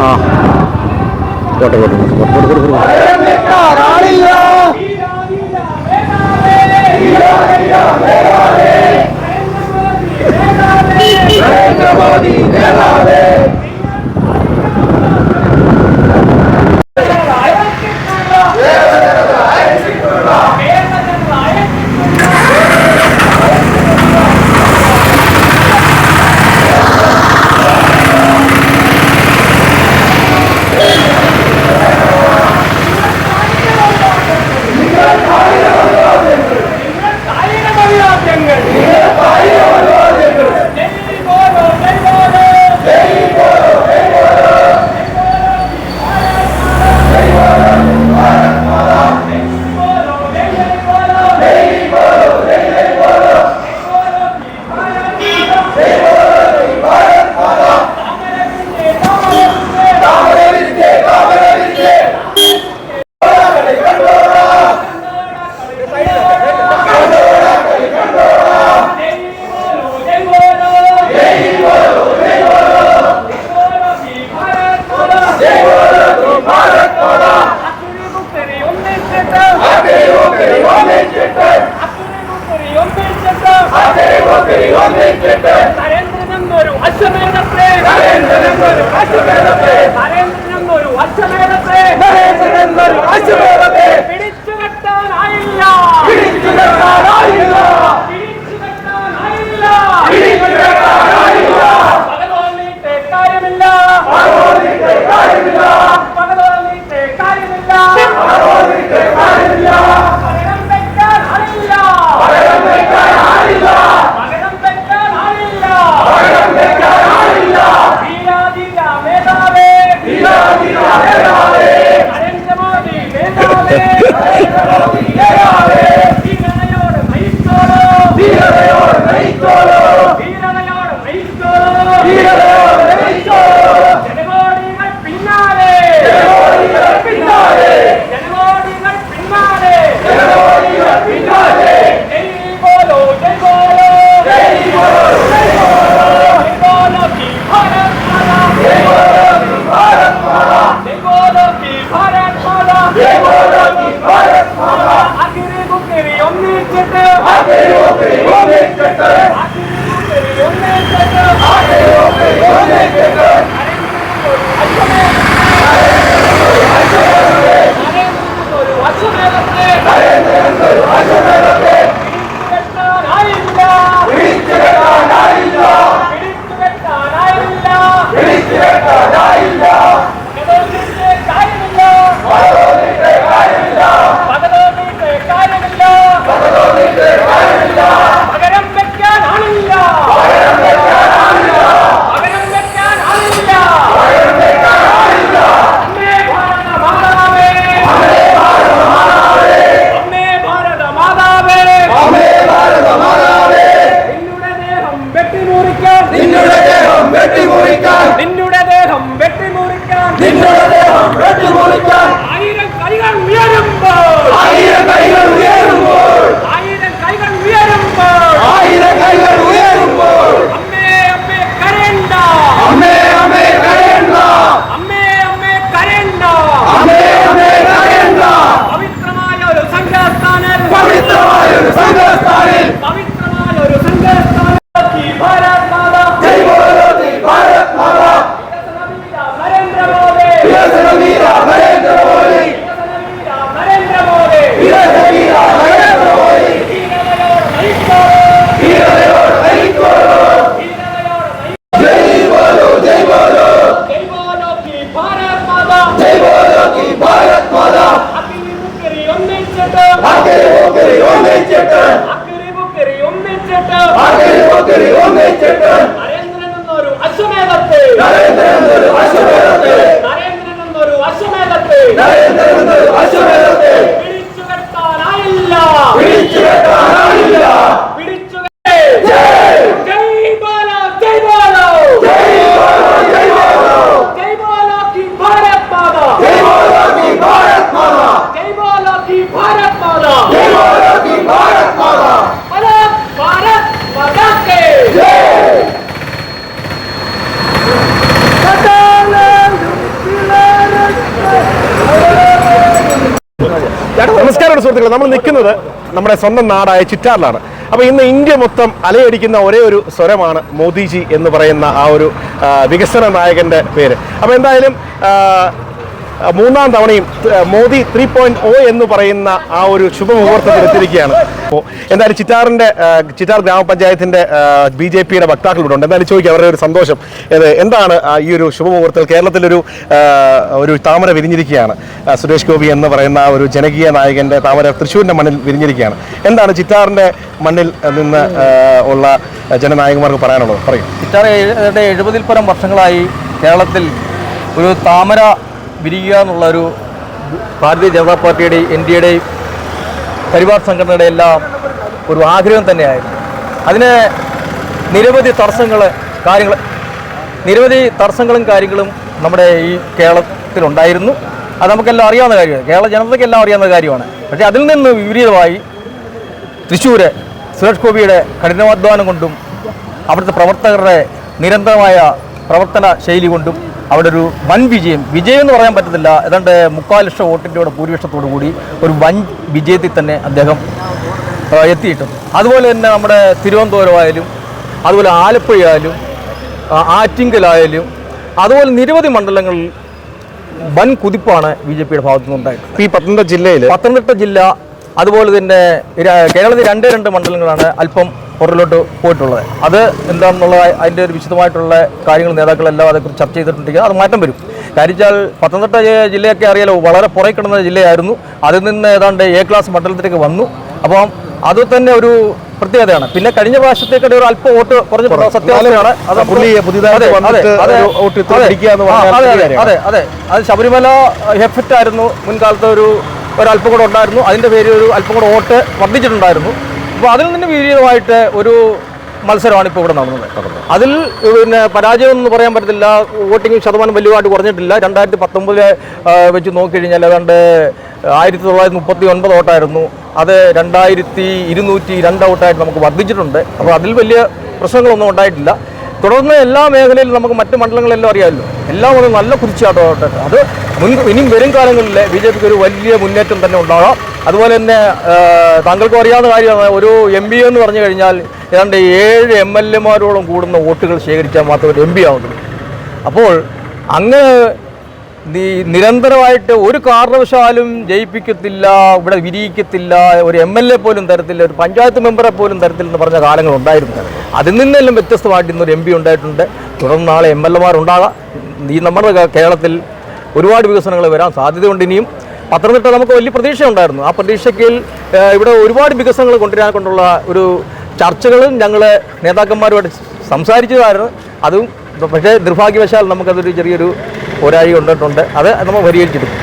ആ. அரசு ঠিক ¡Rápido! வெட்டி முடிக்க നരേന്ദ്രൻ. എന്നൊരു അശ്വമേധത്തെ. വിളിച്ചു കെട്ടാനായില്ല. വിളിച്ചു കെട്ടാൻ നമസ്കാരം സുഹൃത്തുക്കളെ. നമ്മൾ നിൽക്കുന്നത് നമ്മുടെ സ്വന്തം നാടായ ചിറ്റാറിലാണ്. അപ്പോൾ ഇന്ന് ഇന്ത്യ മൊത്തം അലയടിക്കുന്ന ഒരേ ഒരു സ്വരമാണ് മോദിജി എന്ന് പറയുന്ന ആ ഒരു വികസന നായകന്റെ പേര്. അപ്പോൾ എന്തായാലും മൂന്നാം തവണയും മോദി ത്രീ പോയിന്റ് ഒ എന്ന് പറയുന്ന ആ ഒരു ശുഭമുഹൂർത്തത്തിൽ എത്തിയിരിക്കുകയാണ്. അപ്പോൾ എന്തായാലും ചിറ്റാറിന്റെ ചിറ്റാർ ഗ്രാമപഞ്ചായത്തിന്റെ ബി ജെ പിയുടെ വക്താക്കളിവിടെ ഉണ്ട് എന്തായാലും ചോദിക്കുക അവരുടെ ഒരു സന്തോഷം. എന്താണ് ഈ ഒരു ശുഭമുഹൂർത്തത്തിൽ കേരളത്തിലൊരു ഒരു താമര വിരിഞ്ഞിരിക്കുകയാണ്. സുരേഷ് ഗോപി എന്ന് പറയുന്ന ഒരു ജനകീയ നായകന്റെ താമര തൃശ്ശൂരിന്റെ മണ്ണിൽ വിരിഞ്ഞിരിക്കുകയാണ്. എന്താണ് ചിറ്റാറിന്റെ മണ്ണിൽ നിന്ന് ഉള്ള ജനനായകന്മാർക്ക് പറയാനുള്ളത്? പറയും. ചിറ്റാർ എഴുപതിൽ പരം വർഷങ്ങളായി കേരളത്തിൽ ഒരു താമര വിരിയുക എന്നുള്ളൊരു ഭാരതീയ ജനതാ പാർട്ടിയുടെയും എൻ ഡി എയുടെയും പരിവാർ സംഘടനയുടെ എല്ലാം ഒരു ആഗ്രഹം തന്നെയായിരുന്നു. അതിന് നിരവധി തടസ്സങ്ങൾ കാര്യങ്ങൾ നിരവധി തടസ്സങ്ങളും കാര്യങ്ങളും നമ്മുടെ ഈ കേരളത്തിലുണ്ടായിരുന്നു അത് നമുക്കെല്ലാം അറിയാവുന്ന കാര്യമാണ്. കേരള ജനതയ്ക്കെല്ലാം അറിയാവുന്ന കാര്യമാണ്. പക്ഷേ അതിൽ നിന്ന് വിപരീതമായി തൃശ്ശൂര് സുരേഷ് ഗോപിയുടെ കഠിനാധ്വാനം കൊണ്ടും അവിടുത്തെ പ്രവർത്തകരുടെ നിരന്തരമായ പ്രവർത്തന ശൈലി കൊണ്ടും അവിടെ ഒരു വൻ വിജയം. വിജയം എന്ന് പറയാൻ പറ്റത്തില്ല. ഏതാണ്ട് മുക്കാൽ ലക്ഷം വോട്ടിന്റെ ഭൂരിപക്ഷത്തോടു കൂടി ഒരു വൻ വിജയത്തിൽ തന്നെ അദ്ദേഹം എത്തിയിട്ടുണ്ട്. അതുപോലെ തന്നെ നമ്മുടെ തിരുവനന്തപുരമായാലും അതുപോലെ ആലപ്പുഴ ആയാലും ആറ്റിങ്കലായാലും അതുപോലെ നിരവധി മണ്ഡലങ്ങളിൽ വൻ കുതിപ്പാണ് ബി ജെ പിയുടെ ഭാഗത്തു നിന്നുണ്ടായിട്ടുള്ളത് ഈ പത്തനംതിട്ട ജില്ലയിൽ പത്തനംതിട്ട ജില്ല അതുപോലെ തന്നെ കേരളത്തിൽ രണ്ടേ രണ്ട് മണ്ഡലങ്ങളാണ് അല്പം പുറകിലോട്ട് പോയിട്ടുള്ളത്. അത് എന്താണെന്നുള്ള അതിന്റെ ഒരു വിശദമായിട്ടുള്ള കാര്യങ്ങൾ നേതാക്കളെല്ലാം അതേക്കുറിച്ച് ചർച്ച ചെയ്തിട്ടുണ്ടെങ്കിൽ അത് മാറ്റം വരും. കാരിച്ചാൽ പത്തനംതിട്ട ജില്ലയൊക്കെ അറിയാലോ വളരെ പുറകെ കിടന്ന ജില്ലയായിരുന്നു. അതിൽ നിന്ന് ഏതാണ്ട് എ ക്ലാസ് മണ്ഡലത്തിലേക്ക് വന്നു. അപ്പം അത് തന്നെ ഒരു പ്രത്യേകതയാണ്. പിന്നെ കഴിഞ്ഞ പ്രാവശ്യത്തേക്കിടെ ഒരു അല്പം വോട്ട് കുറഞ്ഞു സത്യാവസ്ഥയാണ്. അതെ, അതെ അതെ അത് ശബരിമല എഫക്റ്റ് ആയിരുന്നു മുൻകാലത്ത് ഒരു ഒരല്പം കൂടെ ഉണ്ടായിരുന്നു. അതിന്റെ പേരിൽ ഒരു അല്പം കൂടെ വോട്ട് വർദ്ധിച്ചിട്ടുണ്ടായിരുന്നു. അപ്പോൾ അതിൽ നിന്ന് വിപരീതമായിട്ട് ഒരു മത്സരമാണ് ഇപ്പോൾ ഇവിടെ നടന്നത്. അതിൽ പിന്നെ പരാജയം എന്ന് പറയാൻ പറ്റത്തില്ല. വോട്ടിംഗ് ശതമാനം വലുതായിട്ട് കുറഞ്ഞിട്ടില്ല. രണ്ടായിരത്തി പത്തൊമ്പതിലെ വെച്ച് നോക്കിക്കഴിഞ്ഞാൽ ഏതാണ്ട് ആയിരത്തി തൊള്ളായിരത്തി മുപ്പത്തി ഒൻപത് വോട്ടായിരുന്നു. അത് രണ്ടായിരത്തി ഇരുന്നൂറ്റി രണ്ട് വോട്ടായിട്ട് നമുക്ക് വർദ്ധിച്ചിട്ടുണ്ട്. അപ്പോൾ അതിൽ വലിയ പ്രശ്നങ്ങളൊന്നും ഉണ്ടായിട്ടില്ല. തുടർന്ന് എല്ലാ മേഖലയിലും നമുക്ക് മറ്റ് മണ്ഡലങ്ങളെല്ലാം അറിയാമല്ലോ. എല്ലാം ഒരു നല്ല കുതിച്ചാട്ടമായിട്ട് അത് മുൻ ഇനിയും വരും കാലങ്ങളിൽ ബി ജെ പിക്ക് ഒരു വലിയ മുന്നേറ്റം തന്നെ ഉണ്ടാകാം. അതുപോലെ തന്നെ താങ്കൾക്കും അറിയാവുന്ന കാര്യമാണ് ഒരു എം പി എന്ന് പറഞ്ഞു കഴിഞ്ഞാൽ ഏതാണ്ട് ഏഴ് എം എൽ എമാരോളം കൂടുന്ന വോട്ടുകൾ ശേഖരിച്ചാൽ മാത്രമേ ഒരു എം പി ആവുന്നുള്ളൂ അപ്പോൾ അങ്ങ് നിരന്തരമായിട്ട് ഒരു കാരണവശാലും ജയിപ്പിക്കത്തില്ല ഇവിടെ വിരിയിക്കത്തില്ല ഒരു എം എൽ എ പോലും തരത്തില്ല ഒരു പഞ്ചായത്ത് മെമ്പറെ പോലും തരത്തില്ല എന്ന് പറഞ്ഞ കാലങ്ങളുണ്ടായിരുന്നു അതിൽ നിന്നെല്ലാം വ്യത്യസ്തമായിട്ട് ഇന്നൊരു എം പി ഉണ്ടായിട്ടുണ്ട്. തുടർന്ന് നാളെ എം എൽ എമാർ ഉണ്ടാകാം. ഈ നമ്മുടെ കേരളത്തിൽ ഒരുപാട് വികസനങ്ങൾ വരാൻ സാധ്യതയുണ്ട് ഇനിയും. പത്തനംതിട്ട നമുക്ക് വലിയ പ്രതീക്ഷ ഉണ്ടായിരുന്നു ആ പ്രതീക്ഷയ്ക്ക് ഇവിടെ ഒരുപാട് വികസനങ്ങൾ കൊണ്ടുവരാൻ കൊണ്ടുള്ള ഒരു ചർച്ചകളും ഞങ്ങൾ നേതാക്കന്മാരുമായിട്ട് സംസാരിച്ചതായിരുന്നു. അതും പക്ഷേ നിർഭാഗ്യവശാൽ നമുക്കതൊരു ചെറിയൊരു പോരായി കൊണ്ടിട്ടുണ്ട്. അത് നമ്മൾ പരിഹരിച്ചെടുക്കും